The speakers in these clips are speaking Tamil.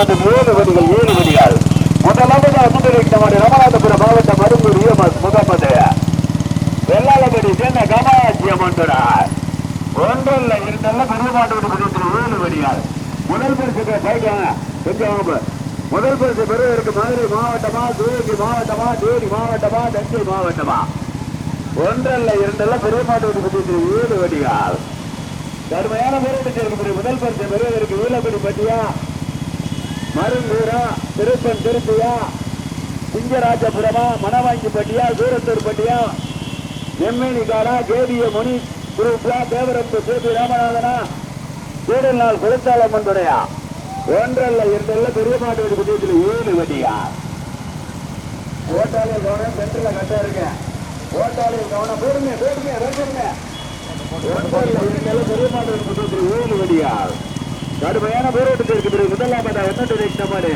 பிடிப்பில் வந்து வடிகள் ஏழு வடிகள் முதலாவது முன்னிலைக்கு மாடு மாவட்டம் மருந்தூர் ஈஎம்எஸ் முகமது வெள்ளாளபடி சேர்ந்த இரண்டல்ல பெரிய மாட்டு ஏழு வடிகள் முதல் பரிசு கொஞ்சம் முதல் பரிசு பெறுவதற்கு மதுரை மாவட்டமா சிவகங்கை மாவட்டமா தேனி மாவட்டமா தஞ்சை மாவட்டமா. ஒன்றல்ல இரண்டல்ல பெரிய மாட்டு பிடிப்பில் ஏழு வடிகள் கடுமையான போராட்டத்தில் முதல் பரிசு பெறுவதற்கு வீலப்படி பட்டியா மருங்கூரா திருப்பன் திருப்பியா சிங்கராஜபுரமா மணவாங்கிப்பட்டியா சூரத்தூர் பட்டியா எம்ஏனி கேபிய முனி குரூப்லா தேவரத்து சேபி ராமநாதனா கூடல் குலத்தாளம்மன் துறையா ஒன்றல்ல இரண்டல்ல பெரிய மாட்டு வெடி குட்டியத்தில் ஏழு வட்டியா? ஓட்டாளி கவனம் சென்டர்ல கட்டா இருக்கேன் ஓட்டாளி கவனம் போடுங்க போடுங்க போடுங்க. ஏழு வடியால் கடுமையான போராட்டத்திற்கு பிறகு முதலாவதாக என்னட்டு வைத்தமாறு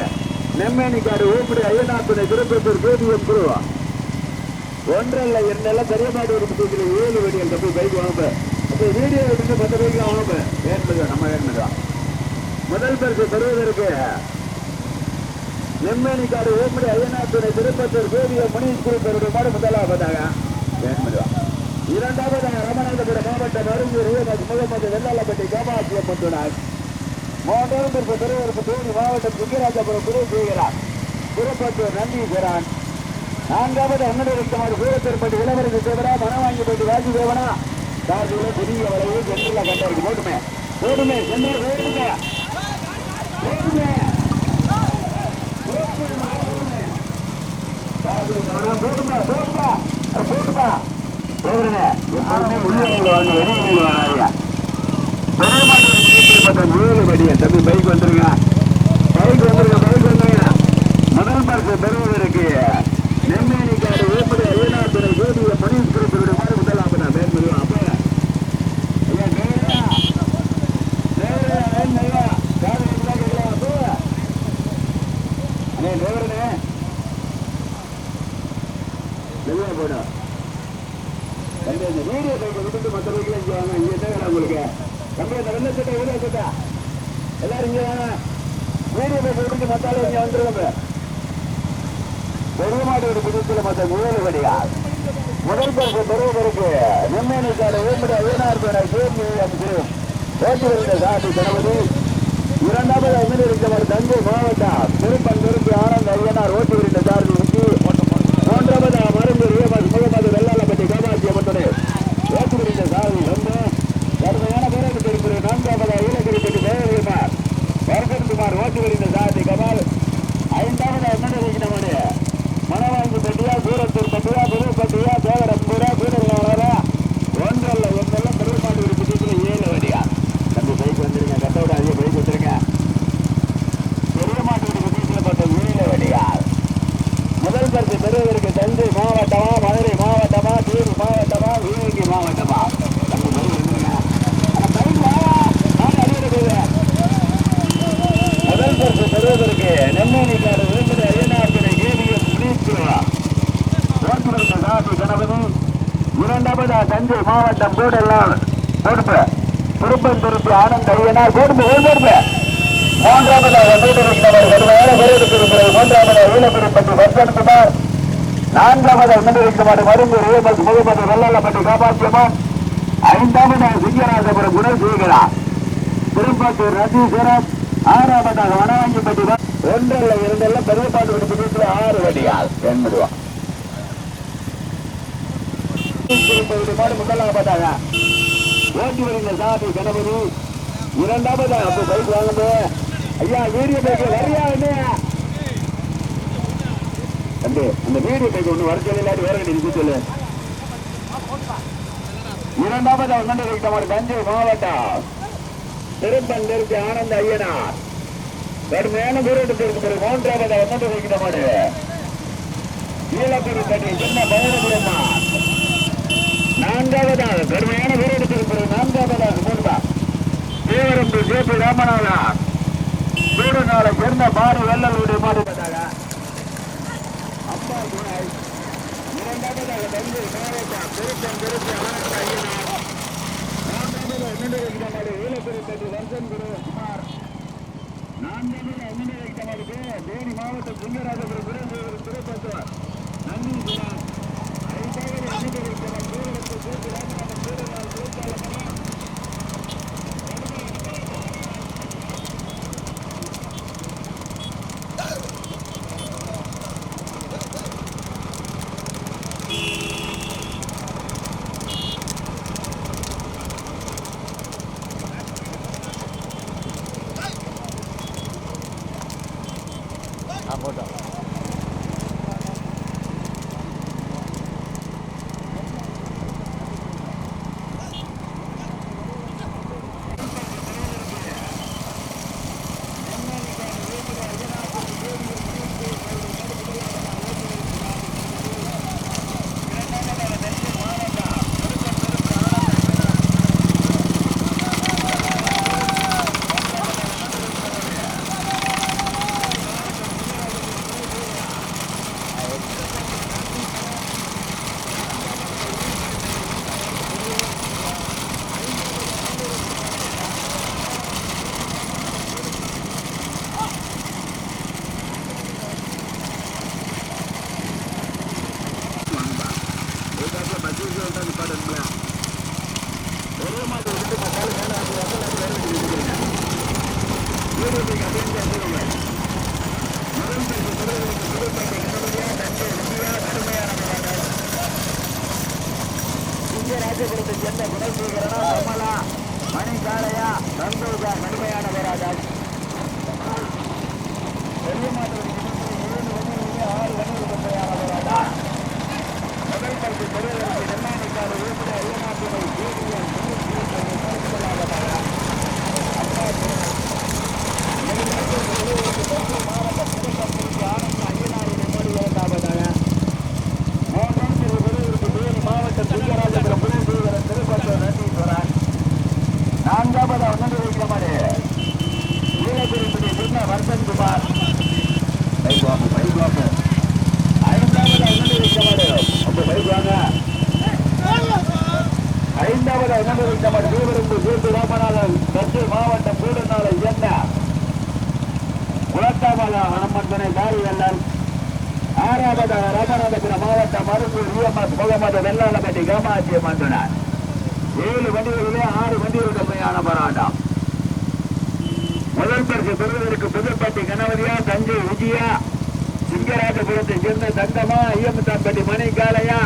நெம்மேனிக்காடு ஊப்பிடி ஐயனாத்துணை திருப்பத்தூர் கேபிஎம் குரு ஒன்றல்ல என்னெல்லாம் பெரிய மாடு ஒரு புத்தகத்தில் ஏழு வடிகள் தப்பி பைக் வாங்க. அப்போ வீடியோ எடுத்து பத்து பைக் வாங்க. ஏற்பது நம்ம ஏற்பதுதான் முதல் பரிசு பெறுவதற்கு நெம்மேனிக்காடு ஊப்பிடி ஐயனாத்துணை திருப்பத்தூர் கேபிஎம் முனீஷ் குரு மாடு முதலாவதாக ஏற்பதுதான் இரண்டாவது ராமநாதபுரம் மாவட்டம் அருந்தூர் முகமது வெள்ளாளப்பட்டி காமாட்சி அம்மன் மூன்றாவது திருவருப்பு தேனி மாவட்டம் சுங்கராஜபுரம் குரு செய்கிறார் திருப்பத்தூர் நந்தீஸ்வரன் நான்காவது அண்ணன் மாடு சூரத்திற்பட்டி இளவரசி தேவரா மனவாங்கிப்பட்டி வாசுதேவனா சார்பில் பெரிய வளைவு சென்றில் கண்டறிக்கு போட்டுமே போடுமே சென்று போடுங்க போடுங்க போடுமா போடுமா போடுமா போடுங்க எப்பவுமே உள்ளூரில் வாங்க வெளியூரில் வராதியா பெரிய முதல் படியை தம்பி பைக் வந்துருங்க பைக் வந்துருங்க பைக் வந்துருங்க முதல் பரிசு பெறுவதற்கு நெம்மேனிக்காடு ஏற்படி ஐயனாத்துறை ஜோதிய மணிஷ் குறிப்பிட்ட மாதிரி முதலாப்பதா மேன்மது அப்ப. ஐயா நேரா. நேரா நேரா? காது வீடியோ பைக்கை விட்டுட்டு மற்ற பைக்கில் இங்கே வாங்க. இங்கே என்ன உங்களுக்கு? தம்பி அந்த வெள்ளை சட்டை வீடியோ சட்டை எல்லாரும் இங்கே வாங்க. வீடியோ பைக்கை விட்டுட்டு மற்ற இங்கே வந்துருவாங்க பெரிய மாட்டோட புதுசில் மற்ற மூணு வடியா முதல் பரிசு பெறுவதற்கு நெம்மேனிக்காடு ஏற்பட ஐயனார் கேள்வி அமைச்சு ஓட்டி சாட்டி கணபதி இரண்டாவது அமிர்தவர் தஞ்சை மாவட்டம் திருப்பன் திருப்பி ஆனந்த் ஐயனார் மூன்றாவது மருந்து முகமது வெள்ளாளப்பட்டி வருகிற சாரதி வந்து கடுமையான போராட்டத்தில் இருக்கிற நான்காவது ஈழகிரிப்பட்டி தேவகுமார் சுமார் ஓட்டி சாரதி கபால் ஐந்தாவது அமிர்தமான மணவாங்கி பட்டியா சூரத்தூர் பட்டியா புதுப்பட்டியா தேவரம்பூரா சூரநாளா ஒன்றல்ல ஒன்றல்ல பெருமாள் ஒரு புத்தகத்தில் ஏழு வடியா தம்பி பைக் வந்துருங்க கட்டோட அதிக பைக் வந்துருங்க பெரிய மாட்டு புத்தகத்தில் பார்த்தா ஏழு வடியா முதல் பரிசு பெறுவதற்கு தஞ்சை மாவட்டமா மதுரை மாவட்டமா தேனி மாவட்டமா சிவகங்கை மாவட்டமா தம்பி பைக் வந்துருங்க ஆனா பைக் வா, வாங்க, அடியில போகுது. முதல் பரிசு பெறுவதற்கு நெம்மேனிக்காடு விரும்புகிற ஐயனார்களை ஏவிஎம் முனீஸ்வரா ஓட்டுநர் சாமி கணபதி இரண்டாவது தஞ்சை மாவட்டம் கூடெல்லாம் பொறுப்பு திருப்பந்தூருக்கு ஆனந்த் ஐயனார் கூடும்பு பொறுப்பு மூன்றாவதாக வீட்டிருக்கிறவர் கடுமையான பெருவிருக்கிறது மூன்றாவதாக ஈழப்பெருப்பட்டி வர்ஷன்குமார் நான்காவதாக முன்னிருக்குமாறு மருந்து ரியமஸ் முகமது வெள்ளாளப்பட்டி காப்பாற்றியமான் ஐந்தாவதாக சிங்கராஜபுரம் குணசேகரா திருப்பத்தூர் ரத்தீஸ்வரன் ஆறாவதாக வனவாங்கிப்பட்டி ஒன்றல்ல இரண்டல்ல ஆறு வடியால் என்பதுவா முதலாவதாக ஓட்டி வருகிற சாமி கணபதி இரண்டாவது அப்போ பைக் வாங்குது ஐயா வீடியோ பைக் வரியா இல்லையா தம்பி அந்த வீடியோ பைக் ஒன்று வர சொல்லி வேற கிடையாது சொல்லு இரண்டாவது ஒன்னண்டு தஞ்சை மாவட்டம் திருப்பன் ஆனந்த ஐயனார் கடுமையான போராட்டத்திற்கு மூன்றாவது ஒன்னண்டு வைக்கிற மாடு ஈழப்பெருப்பட்டி சின்ன பௌரபுரமா நான்காவதாக கடுமையான போராட்டத்திற்கு பிறகு நான்காவதாக மூன்றா தேவரம்பு ஜேபி ராமநாதா சூடநாளை பிறந்த பாடு வெள்ளலுடைய மாடுபட்டாங்க அப்பா துணை இரண்டாவதாக தஞ்சை மாவட்டம் திருப்பம் திருச்சி ஆனந்த ஐயனார். மூன்றாவது முன்னணி வைக்கப்படாது ஈழப்பெருப்பட்டி வர்சன் குரு குமார். நான்காவது முன்னணி வைக்கப்படாது தேனி மாவட்டம் சிங்கராஜபுரம் குருதேவர் திருப்பத்தூர். நன்றி குமார். ஐந்தாவது முன்னணி வைக்கப்படும் Thank you. சின்ன வர்ஷன் குமார் பைக் வாங்க பைக் வாங்க ஐந்தாவது ஒன்று வைக்கிறமாடு அப்போ ஐந்தாவது தஞ்சை மாவட்டம் ஆறாவது ராமநாதபுரம் மாவட்டம் மருந்தூர் முகமது வெள்ளாளப்பட்டி ஏழு வண்டிகளிலே ஆறு வண்டிகள் கம்மியான போராட்டம் முதல் பரிசு பெறுவதற்கு புதுப்பட்டி கணவதியா தஞ்சை விஜயா சிங்கராஜபுரத்தை சேர்ந்த தங்கமா ஐயமுத்தாம்பட்டி மணிகாலையா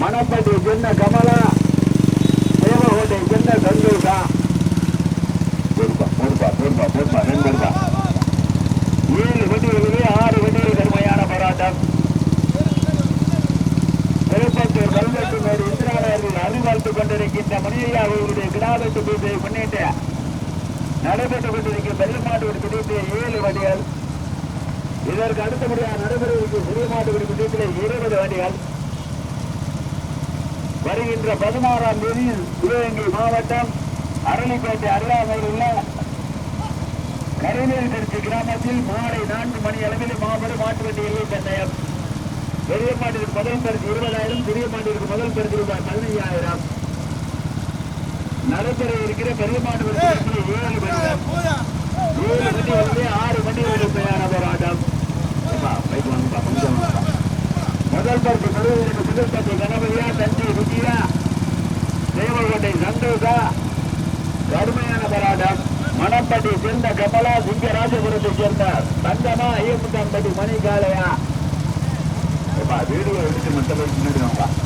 மணப்பட்டி சேர்ந்த கமலா தேவகோட்டை சேர்ந்த சந்தோஷா. பொறுப்பா பொறுப்பா பொறுப்பா பொறுப்பா ரெண்டு ஏழு வண்டிகளிலே ஆறு வண்டிகள் கடுமையான போராட்டம். திருப்பத்தூர் கல்வெட்டு மேடு கொண்டிருக்கின்ற மணியையா அவர்களுடைய கிராமத்து பூஜையை முன்னிட்டு நடைபெற்றுக் கொண்டிருக்கும் பெருமாட்டு பிடிப்பு ஏழு வண்டிகள். இதற்கு அடுத்தபடியாக நடைபெறவிருக்கும் சிறிய மாட்டு பிடிப்பில் இருபது வண்டிகள். வருகின்ற பதினாறாம் தேதி சிவகங்கை மாவட்டம் அரளிப்பேட்டை அருளாமையில் உள்ள கருவேல் திருச்சி கிராமத்தில் மாலை நான்கு மணி அளவில் மாபெரும் மாட்டுவண்டி எல்லை கட்டாயம். பெரிய மாட்டிற்கு முதல் பரிசு இருபதாயிரம் சிறிய மாட்டிற்கு முதல் பரிசு ரூபாய் பதினைஞ்சாயிரம் நடைபெற இருக்கிற பெரிய மாட்டு வண்டிகளில் ஏழு வண்டிகள் ஏழு வண்டிகளிலே ஆறு வண்டிகளுக்கு தயாரான போராட்டம் முதல் பருப்பு பெறுவதற்கு புதுப்பட்டி கணபதியா தஞ்சை விஜயா தேவல்கோட்டை சந்தோஷா? கடுமையான போராட்டம். மணப்பட்டி சேர்ந்த கமலா சிங்கராஜபுரத்தை சேர்ந்த தங்கமா ஐயப்பட்டான்பட்டி மணி வீடியோ எடுத்து மட்டும் முன்னாடி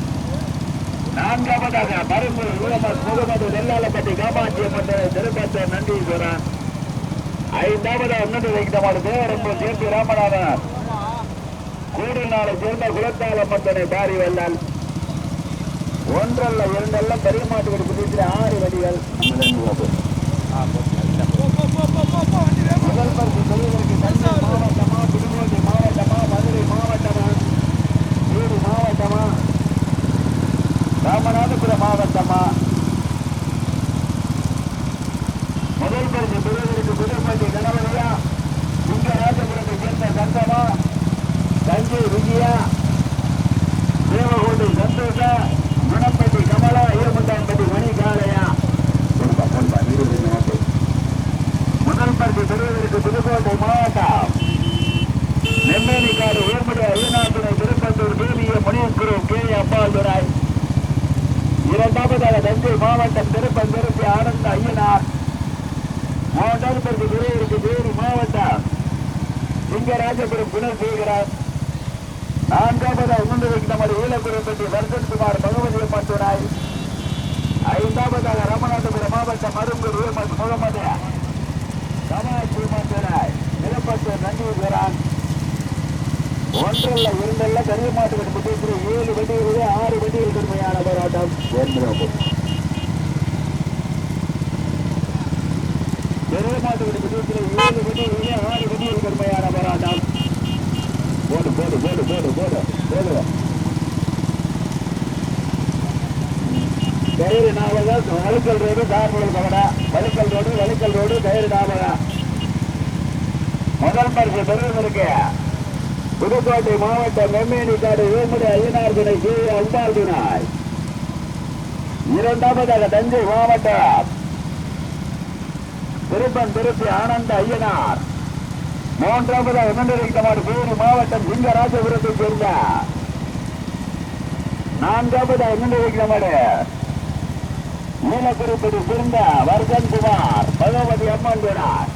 நான்காவதாக பரம்பூர் யூஎம்எஸ் முகமது நெல்லாளப்பட்டி காமாட்சி மண்டல திருப்பத்தூர் நந்தீஸ்வரன் ஐந்தாவது முன்னணி வைக்கப்பட்ட தேவரம்பு சேர்த்து ராமநாதன் கூடினாலை சேர்ந்த குலத்தால மந்தனை பாரி வல்லால். ஒன்றல்ல இரண்டல்ல பெரிய மாட்டு பிடிச்சிட்டு ஆறு வடிகள் முதல் பரிசு பெரியவருக்கு தஞ்சை மாவட்டமா புதுக்கோட்டை மாவட்டமா மதுரை மாவட்டமா ஈடு மாவட்டமா ராமநாதபுரம் மாவட்டமா? முதல் பரிசு பெரியவருக்கு புதுப்பட்டி கணவனையா இங்க ராஜபுரத்தை சேர்ந்த சங்கமா தஞ்சை விஜயா? தேவகோட்டை சந்தோஷ? மணப்பட்டி கமலா? ஈரமுண்டாம்பட்டி மணி காலையா? முதல் பரிசு பெறுவதற்கு புதுக்கோட்டை மாவட்டம். நெம்மேலிக்காடு உயர்முடைய ஐயனாத்துறை திருப்பத்தூர் தேவிய மணியக்குரு கே அப்பால் துராய் இரண்டாவதாக தஞ்சை மாவட்டம் திருப்பந்திருப்பி ஆனந்த ஐயனார். மூன்றாவது பரிசு பெறுவதற்கு தேனி மாவட்டம். சிங்கராஜபுரம் செய்கிறார். நான்காவதாக முன்னிலைக்கு நமது ஈழக்குறப்பட்டி வர்தன்குமார் பகவதி அம்மன் ஐந்தாவதாக ராமநாதபுரம் மாவட்டம் மருங்கூர் உயர்மதி முகமது சமாஜ் மதுராய் நன்றி நந்தீஸ்வரன் ஒன்றல்ல இரண்டல்ல கரிய மாட்டு முப்பத்தி ஏழு வண்டிகளிலே ஆறு வண்டிகள் கடுமையான போராட்டம். என்பது பெரிய மாட்டு முப்பத்தி ஏழு வண்டிகளிலே ஆறு வண்டிகள் கடுமையான போராட்டம். போடு போடு போடு போடு போடு போடு. கயிறு நாவகா வழுக்கல் ரோடு கார்மூல் கவடா வழுக்கல் ரோடு வழுக்கல் ரோடு கயிறு நாவகா முதல் பரிசு பெறுவதற்கு புதுக்கோட்டை மாவட்டம் நெம்மேனிக்காடு வேமுடி ஐயனார் துணை கே. அம்பாள் துணாய் இரண்டாவதாக தஞ்சை மாவட்டம். திருப்பன் திருப்பி ஆனந்த ஐயனார் மூன்றாவதாக மண்டலிக்கமாடு வேறு மாவட்டம் சிங்கராஜபுரத்தை சேர்ந்த. நான்காவதாக மண்டலிக்கமாடு நீலக்குறிப்படி சேர்ந்த வர்தன் குமார் பகவதி அம்மன் வினார்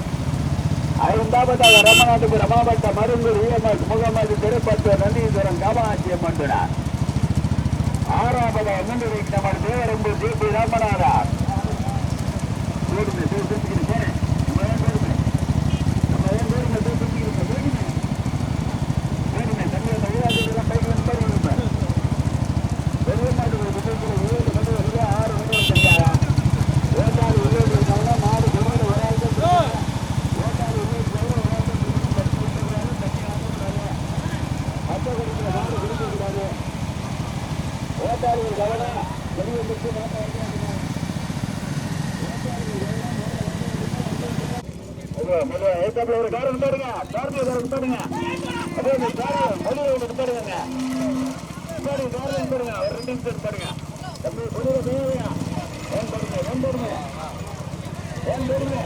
ஐந்தாவதாக ரமநாதபுரம் மாவட்டம் மருந்து இஎம்எஸ் முகமது திருப்பத்து நந்தீஸ்வரன் காமாட்சி அம்மன் வினார் ஆறாவதாக நம்ம தேவரம்பு ஜி பி ராமநாதர் ஓடுங்க, தூ, தூக்கிட்டு போறேன். நம்ம ஏன் ஓடுங்க? நம்ம ஏன் ஓடுங்க? தூ, தூக்கிட்டு போ, ஓடுங்க. ஓடுங்க, தம்பி, அந்த வீராஜெல்லாம் பைக்கு வந்து பாருங்க இப்ப. பெரிய மாட்டு ஒரு புத்தகத்துல ஏழு மணி வரைக்கும் ஆறு மணி வரைக்கும் ஓட்டாளி உள்ளூர் இருக்கவங்க மாடு குடும்பம் ஒரு ஆள் தான் பிடிக்கிறாங்க. ஓட்டாளி உள்ளூர் இருக்கவங்க ஒரு ஆள் தான் பிடிச்சி தட்டி விட்டுறாங்க, தட்டி ஆடுறாங்க. மத்த குடும்பத்துல மாடு பிடிக்கக்கூடாது. ஓட்டாளி ஒரு கவனம் வெளியே நிறுத்தி மாட்டை வரைக்கும் ஏத்தாப்புல ஒரு காரம் பாருங்க காரத்தை காரம் பாருங்க அதே இந்த காரம் மொழியை ஒன்று பாருங்க பாருங்க காரம் பாருங்க ஒரு ரெண்டு நிமிஷம் பாருங்க தம்பி மொழியை தேவையா ஏன் பாருங்க ஏன் பாருங்க ஏன் பாருங்க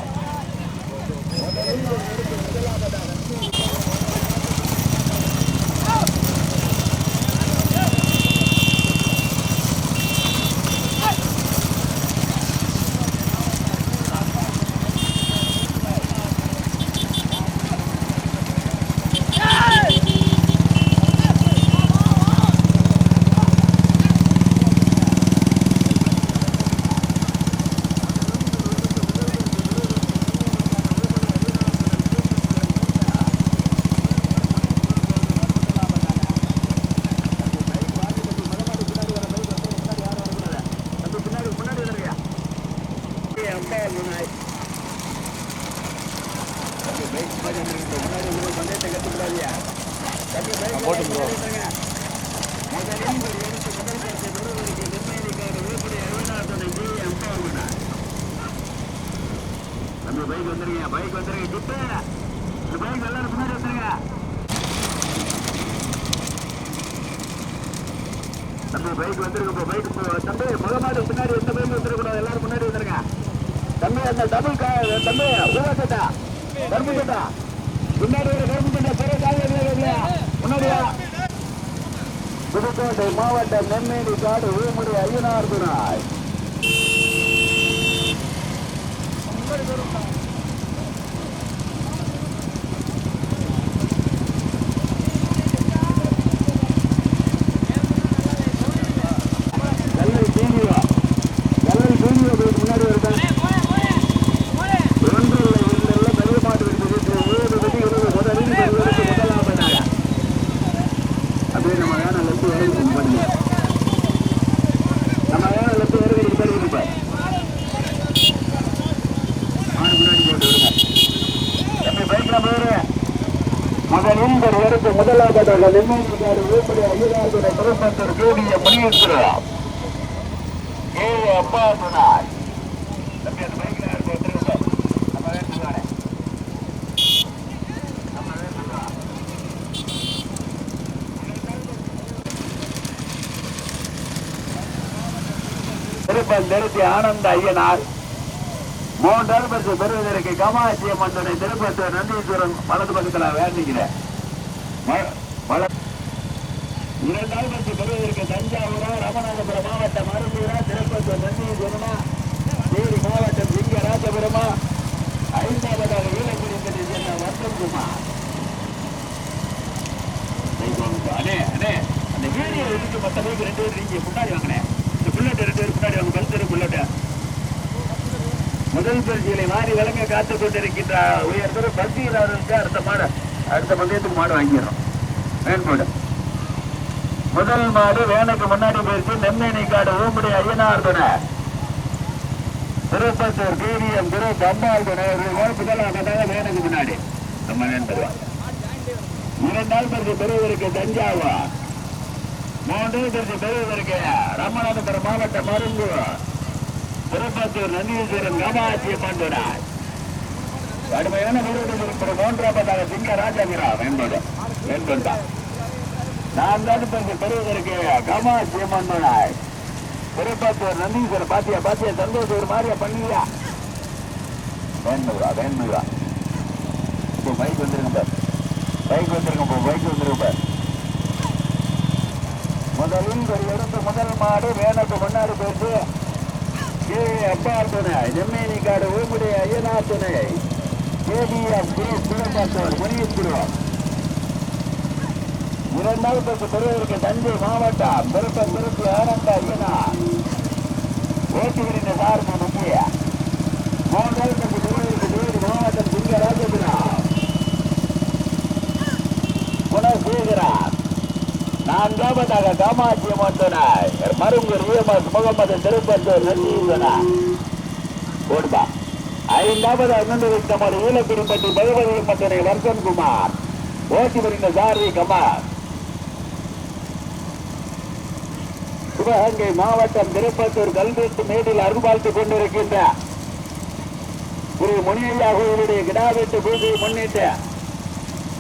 தம்பி பின்னாடி முன்னாடி வந்துருங்க அப்பா முன்னாடி தம்பி பைக் முன்னாடி வந்துருங்க முன்னாடி வந்து பந்தயத்தை கற்றுக்கூடாதியா தம்பி பைக் போட்டுங்க முதலில் ஒரு எழுத்து முதல் பைக் வந்துருங்க பைக் வந்துருங்க டிப்பு இந்த பைக் எல்லாரும் முன்னாடி வந்துருங்க நம்ம பைக் வந்துருக்கு இப்போ பைக் தம்பி முத மாடு பின்னாடி எந்த பைக் வந்துருக்கூடாது எல்லாரும் முன்னாடி வந்துருங்க. தம்பி அந்த டபுள் கா தம்பி ஊரா சட்டா. கரும்பு சட்டா. பின்னாடி ஒரு கரும்பு சட்டா பெரிய காலையில் முன்னாடியா? புதுக்கோட்டை மாவட்ட நெம்மேடி காடு ஊமுடி ஐயனார் துணாய் கல்லல் சீனியோ கல்லல் சீனியோ போயிட்டு முன்னாடி இருக்கேன் ஒன்று இல்லை இரண்டு இல்லை பெரிய மாட்டு வெடி ஏழு வெடி இருபது முதலில் பெறுவதற்கு முதலாம் பண்ணாங்க பேரு முதலில் ஒரு எடுத்து முதலாவதாக நிம்மதிக்காரு ஊப்படி ஐயராஜுடைய திருப்பத்தூர் கேடிய முனியிருக்கிறார் ஏ அப்பா சொன்னார் திருப்பம் ஆனந்த ஐயனார். மூன்றாவது பரிசு பெறுவதற்கு கமாட்சி மன்னனை திருப்பத்தூர் நந்தீஸ்வரன் வலது பக்கத்தில் வேண்டிக்கிறேன் ம- வல- இரண்டாவது பரிசு பெறுவதற்கு தஞ்சாவூரா ராமநாதபுரம் மாவட்டம் அருந்தூரா திருப்பத்தூர் நந்தீஸ்வரனா தேனி மாவட்டம் சிங்கராஜபுரமா ஐந்தாவதாக ஈழக்குடிப்பட்டி சேர்ந்த வசந்த்குமார். அண்ணே அண்ணே அந்த வீடியோ இருக்கு மொத்த பேருக்கு ரெண்டு பேர் நீங்க முன்னாடி வாங்கினேன் இந்த புல்லட் ரெண்டு பேர் முன்னாடி வாங்க கழுத்து புல்லட் முதல் பரிசுகளை மாறி விளங்க காத்துக் கொண்டிருக்கின்ற உயர்ந்த பசியில் அவர்களுக்கு அடுத்த மாடு அடுத்த பந்தயத்துக்கு மாடு வாங்கிடுறோம். மேன்பாடு முதல் மாடு வேனுக்கு முன்னாடி போயிடுச்சு. நெம்மேனி காடு ஊம்படி ஐயனார் துணை திருப்பத்தூர் கேவிஎம் திரு கம்பால் துணை முதலாவதாக வேனுக்கு முன்னாடி. நம்ம வேண்டதுவா இரண்டாவது பரிசு பெறுவதற்கு தஞ்சாவா மூன்று பரிசு பெறுவதற்கு ராமநாதபுரம் மாவட்டம் மருந்து திருப்பத்தூர் நந்தீஸ்வரன் காமாட்சி பண்டுனார் கடுமையான வீரர்கள் மூன்றாவதாக சிங்க ராஜாமிரா வேண்பது வேண்பண்டா நான்காவது பரிசு பெறுவதற்கு கமா மண்டுனார் திருப்பத்தூர் நந்தீஸ்வரர் பாத்தியா பாத்தியா சந்தோஷ் ஒரு மாதிரியா பண்ணியா. வேண்முகா வேண்முகா இப்போ பைக் வந்துருங்க பார். பைக் வந்துருங்க இப்போ பைக் வந்துருங்க பார். முதலில் ஒரு இடத்து முதல் மாடு வேணத்து முன்னாடி போயிட்டு கீழே அப்பா துணை நெம்மேனி காடு ஊமுடைய ஐயனா துணை கேடிஎம் குரு குலப்பாத்தோர் முனியத்துருவம் இரண்டாவது பரிசு பெறுவதற்கு தஞ்சை மாவட்டம் திருப்ப திருப்பி ஆனந்த ஐயனா ஓட்டுகளின் சார்பு முக்கிய. மூன்றாவது பரிசு பெறுவதற்கு வேறு மாவட்டம் சிங்கராஜபுரம் குணசேகரன். நான்காவதாக காமாட்சி மந்தனாய் மருங்கூர் ஈஎம்எஸ் முகமது திருப்பத்தூர் நந்தீசனா ஓடுபா ஐந்தாவது அண்ணன் நமது ஈழக்குடிப்பட்டி பகவதி மந்தனை வர்சன்குமார் ஓட்டி வருகின்ற சாரதி கமார். சிவகங்கை மாவட்டம் திருப்பத்தூர் கல்வெட்டு மேட்டில் அருள்பாழ்த்து கொண்டிருக்கின்ற திரு முனியையா கோயிலுடைய கிடாவெட்டு பூஜையை முன்னிட்டு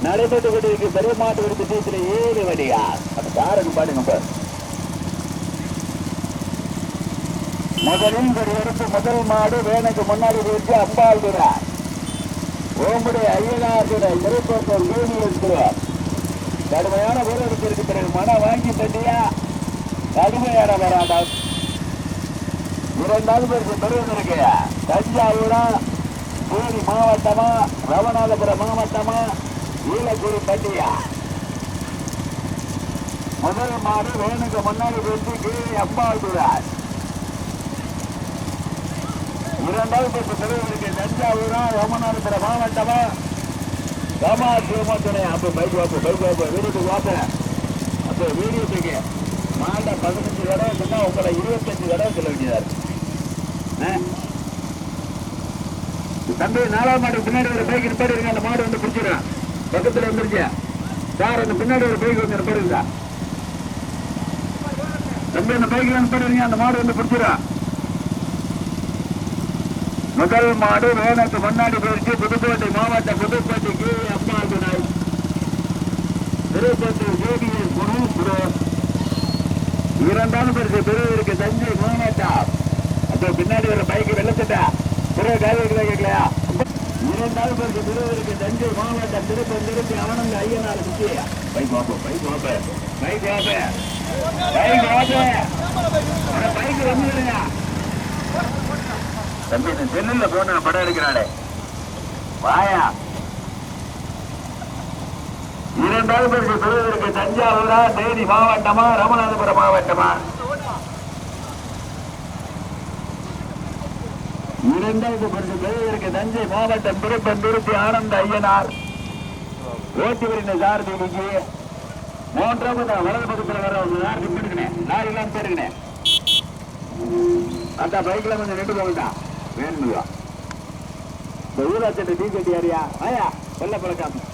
நடைபெற்று கொண்டிருக்கும் பெருமாட்டு விருது பேசுற ஏழு வடியா அந்த காரன் பாடுங்க பாரு முதலில் ஒரு முதல் மாடு வேனுக்கு முன்னாடி வீட்டு அம்பாள் துறை ஓம்புடைய ஐயனார் துறை திருப்பத்தூர் இருக்கிறார் கடுமையான வீரருக்கு இருக்கிற மனம் வாங்கி தட்டியா? கடுமையான வராடம் இரண்டாவது பேருக்கு பெறுவதற்கு தஞ்சாவூரா பூரி மாவட்டமா ராமநாதபுரம் மாவட்டமா ஈழக்குடி பட்டியா? முதல் மாடு வேணுக்கு முன்னாடி வீட்டு கீழே அம்பாள் துறார் இரண்டாவது பத்து தலைவருக்கு தஞ்சாவூரா ராமநாதபுரம் மாவட்டமா? ராமா சிவமத்துணை அப்போ பைக் வாப்பு பைக் வாப்பு வீட்டுக்கு வாப்ப. அப்போ வீடியோத்துக்கு மாண்ட பதினஞ்சு தடவை சொன்னா உங்களை இருபத்தஞ்சு தடவை சொல்ல வேண்டியதா இருக்கு. ஆ? தம்பி நாலாம் மாடு பின்னாடி ஒரு பைக் நிப்பாடி இருக்கு அந்த மாடு வந்து பிடிச்சிடுறான். பக்கத்தில் வந்துருச்சு. சார் அந்த பின்னாடி ஒரு பைக் வந்து நிப்பாடுங்க தம்பி அந்த பைக்கில் பைக்ல நிப்பாடுறீங்க அந்த மாடு வந்து பிடிச்சிடும் முதல் மாடு வேணத்து முன்னாடி போயிடுச்சு. புதுக்கோட்டை மாவட்ட புதுக்கோட்டை கே அம்மா துணை திருப்பத்தூர் ஜேடிஎஸ் குரு குரு. இரண்டாம் பரிசு பெறுவதற்கு தஞ்சை மாவட்டம் அப்போ பின்னாடி ஒரு பைக் வெள்ளத்திட்டா பிறகு டிரைவருக்கு கேட்கலையா? இரண்டாம் பரிசு பெறுவதற்கு தஞ்சை மாவட்டம் திருப்பம் திருப்பி ஆனந்த ஐயனார் முக்கிய பைக் வாப்போ பைக் வாப்பேன் பைக் வாப்பேன் பைக் வாப்பேன் பைக் வந்துடுங்க தம்பி இந்த செல்லுல போன படம் எடுக்கிறாளே. வாயா. இரண்டாவது பரிசு பெறுவதற்கு தஞ்சாவூரா தேனி மாவட்டமா ராமநாதபுரம் மாவட்டமா? இரண்டாவது பரிசு பெறுவதற்கு தஞ்சை மாவட்டம் திருப்பம் திருப்பி ஆனந்த ஐயனார். ஓட்டி வருகின்ற சாரதி இன்னைக்கு மூன்றாவது வலது பக்கத்தில் வர ஒரு சாரதி போட்டுக்கினேன். லாரி எல்லாம் போட்டுக்கினேன் அந்த பைக்ல கொஞ்சம் நின்று போகட்டா. வேணுங்களா இந்த ஊராட்சி டீ கட்டி யாரியா ஆயா பல்ல பழக்காம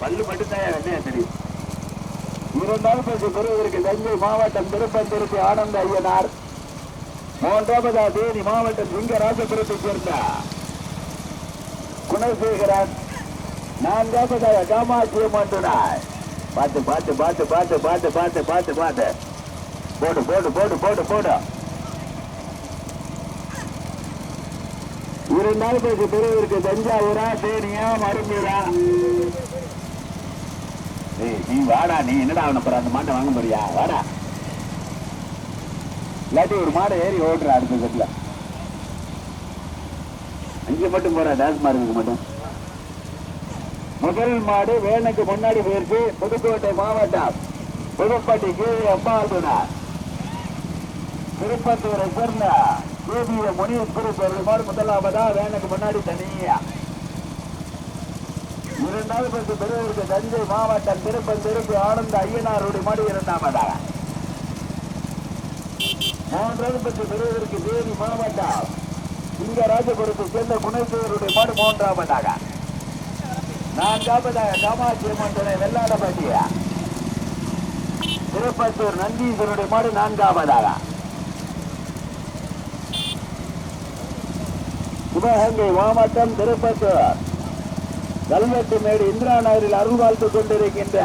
பல்லு மட்டும்தான் என்ன தெரியும். இரண்டாவது பரிசு பெறுவதற்கு தஞ்சை மாவட்டம் திருப்பந்திருக்கு ஆனந்த ஐயனார். மூன்றாவதா தேனி மாவட்டம் சிங்கராஜபுரத்தை சேர்ந்த குணசேகரன். நான்காவதாக காமாட்சிய மண்டுனாய் பார்த்து பார்த்து பார்த்து பார்த்து பார்த்து பார்த்து பார்த்து பார்த்து போடு போடு போடு போடு போடு. இரண்டாவது பேருக்கு பெறுவதற்கு தஞ்சாவூரா தேனியா மருந்தூரா நீ வாடா நீ என்னடா அவனை அந்த மாட்டை வாங்க போறியா? வாடா. இல்லாட்டி ஒரு மாடை ஏறி ஓடுற அடுத்த செட்ல. அங்கே மட்டும் போற டான்ஸ் மார்க்கு மட்டும். முதல் மாடு வேனுக்கு முன்னாடி போயிருக்கு புதுக்கோட்டை மாவட்டம். புதுப்பட்டிக்கு அம்மா திருப்பத்தூரை சேர்ந்த தேவிய முனீஸ்வரர் மாடு முதலாவதா வேனுக்கு முன்னாடி தனியா. இரண்டாவது பத்து பெருவருக்கு தஞ்சை மாவட்டம் திருப்பந்திருக்கு ஆனந்த ஐயனாருடைய மாடு இரண்டாவதாக மூன்றாவது பத்து பெருவருக்கு தேவி மாவட்டம் சிங்கராஜபுரத்தை சேர்ந்த குணேஸ்வரருடைய மாடு மூன்றாவதாக. நான்காவதாக காமாட்சி அம்மன் துணை வெள்ளாடப்பட்டிய திருப்பத்தூர் நந்தீஸ்வரனுடைய மாடு நான்காவதாக. சிவகங்கை மாவட்டம் திருப்பத்தூர். கல்வெட்டு மேடு இந்திரா நகரில் அருள் வாழ்த்து கொண்டிருக்கின்ற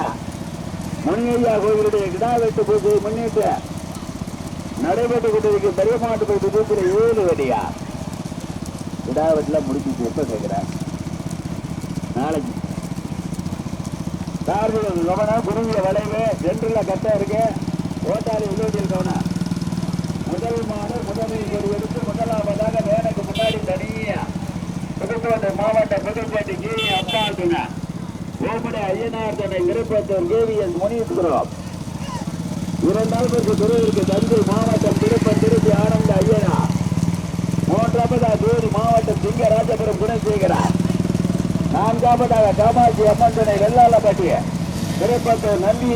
முனியையா கோயிலுடைய கிடாவெட்டு பூஜையை முன்னிட்டு நடைபெற்றுக் கொண்டிருக்கும் பெரியமாட்டு பகுதி பூஜையில் ஏழு வெடியா. கிடாவெட்டுல முடிச்சு எப்ப கேட்கிறார் நாளைக்கு. சார்பில் கவனம் குருவிய வளைவு சென்றுல கட்ட இருக்கு. ஓட்டாளி உள்ளூட்டில் கவனம். முதல் மாடு முதலில் ஒரு முதலாவதாக வேனுக்கு முன்னாடி தனியா புதுக்கோட்டை மாவட்ட புதுக்கோட்டை கே அப்பால் துணை ஓமடை ஐயனார் துணை திருப்பத்தூர் கேவிஎஸ் முனீஸ்வரம் இரண்டாவது துறையிற்கு தஞ்சை மாவட்டம் திருப்பம் திருப்பி ஆனந்த ஐயனார் மூன்றாவதா தேனி மாவட்டம் சிங்கராஜபுரம் குணசேகரன். நான்காவதாக காமாட்சி அம்மன் துணை வெள்ளாளப்பட்டிய திருப்பத்தூர் நந்தி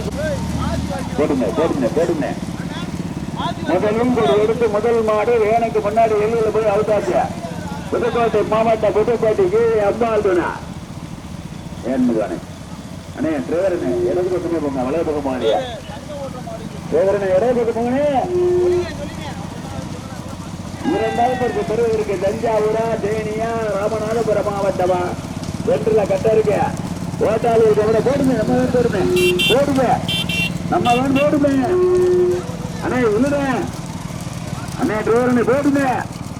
போடுங்க போடுங்க போடுங்க. முதலும் எடுத்து முதல் மாடு வேனுக்கு முன்னாடி வெளியில போய் அவுத்தாச்சு. புதுக்கோட்டை மாவட்டம் புதுக்கோட்டைக்கு அம்பாள் துணா ஏன் அண்ணே டிரைவரனே இடது பக்கமே போங்க வலது பக்கம் போங்க. டிரைவரனே இடது பக்கம் போங்கண்ணே இரண்டாவது பரிசு இருக்கு தஞ்சாவூரா தேனியா ராமநாதபுரம் மாவட்டமா? வென்றுல கட்ட இருக்கு. ஓட்டாளி இருக்க போடுமே நம்ம வேணும் போடுமே. போடுமே. நம்ம வேணும் போடுமே. அண்ணே விழுதே அண்ணே டிரைவரனே போடுமே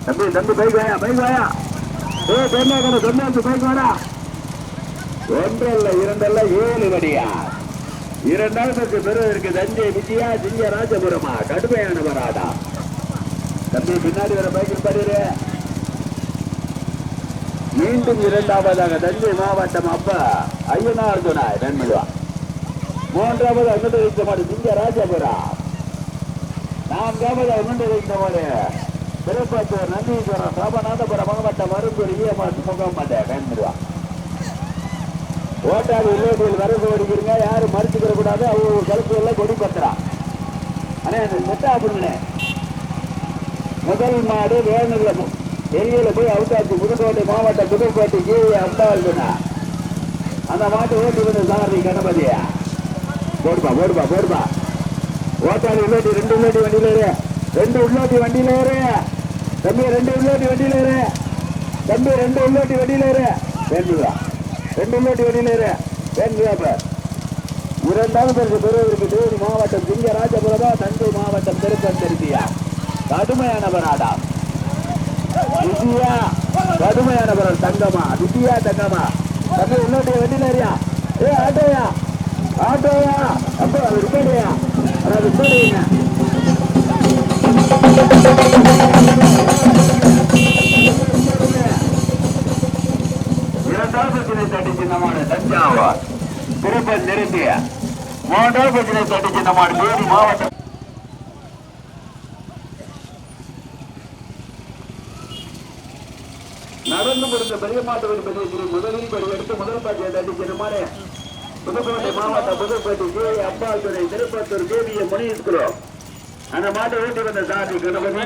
தம்பி தம்பி பைக் வாயா பைக் வாயா. ஏ பெண்ணாக்கட பெண்ணாச்சு பைக் வாடா. ஒன்றல்ல இரண்டல்ல ஏழு வடியா. இரண்டாவது இருக்கு தஞ்சை விஜயா சிங்க ராஜபுரமா கடுமையான வராதா தம்பி பின்னாடி வர பைக்கில் பாரு. மீண்டும் இரண்டாவதாக தஞ்சை மாவட்டம் அப்பா ஐயனார் துணை நன்மையா. மூன்றாவது அங்கத்தை வைக்க மாட்டேன் சிங்க ராஜபுரம். நான் கேமரா உணர்ந்திருக்கிறவரு திருப்பத்தூர் நந்தீஸ்வரம் சோபநாதபுரம் மாவட்ட மருத்துவர் ஈயமாசு முகம் வேண்டுவா. ஓட்டாளி இல்லத்தில் வரவு ஓடிக்கிறீங்க யாரும் மறுத்துக்கிற கூடாது அவங்க கருத்து எல்லாம் கொடி பத்துறா ஆனா இந்த செட்டா அப்படிங்க முதல் மாடு வேணுல எரியில போய் அவுட்டாச்சு புதுக்கோட்டை மாவட்டம் புதுக்கோட்டை கீழே அம்பாள் அந்த மாட்டு ஓட்டு சாரி கணபதியா? போடுப்பா போடுப்பா போடுப்பா. ஓட்டாளி உள்ளோட்டி ரெண்டு உள்ளோட்டி வண்டியில ஏறு. ரெண்டு உள்ளோட்டி வண்டியில ஏறு. தம்பி ரெண்டு உள்ளோட்டி வண்டியில ஏறு. தம்பி ரெண்டு உள்ளாட்டி வண்டியில ஏறு. வேண்டுதா? ரெண்டு உள்ளோட்டி வண்டியில ஏறு. வேண்டுதா இப்ப இரண்டாவது பரிசு பெறுவதற்கு தேனி மாவட்டம் சிங்கராஜபுரமா தஞ்சை மாவட்டம் திருப்பந்திருத்தியா கடுமையானவராடா விஜயா கடுமையானவர் தங்கமா விஜயா தங்கமா தம்பி உள்ளோட்டிய ஏறியா? ஏ ஆட்டோயா? ஆட்டோயா? அப்போ அது ரிப்பேரியா திருப்பதி நிறுத்திய மூன்றாவது பிரச்சனை தட்டி சின்னமான தேனி மாவட்டம் நடந்து முடிந்த பெரிய மாட்டவர் பெரிய முதலில் எடுத்து முதல் பாட்டியை தட்டி சின்னமான புதுக்கோட்டை மாவட்டம் புதுக்கோட்டை கே அப்பால் துறை திருப்பத்தூர் கேவிய முனீஸ்வரம் அந்த மாட்டை வீட்டுக்கு வந்த சாதி கணபதி.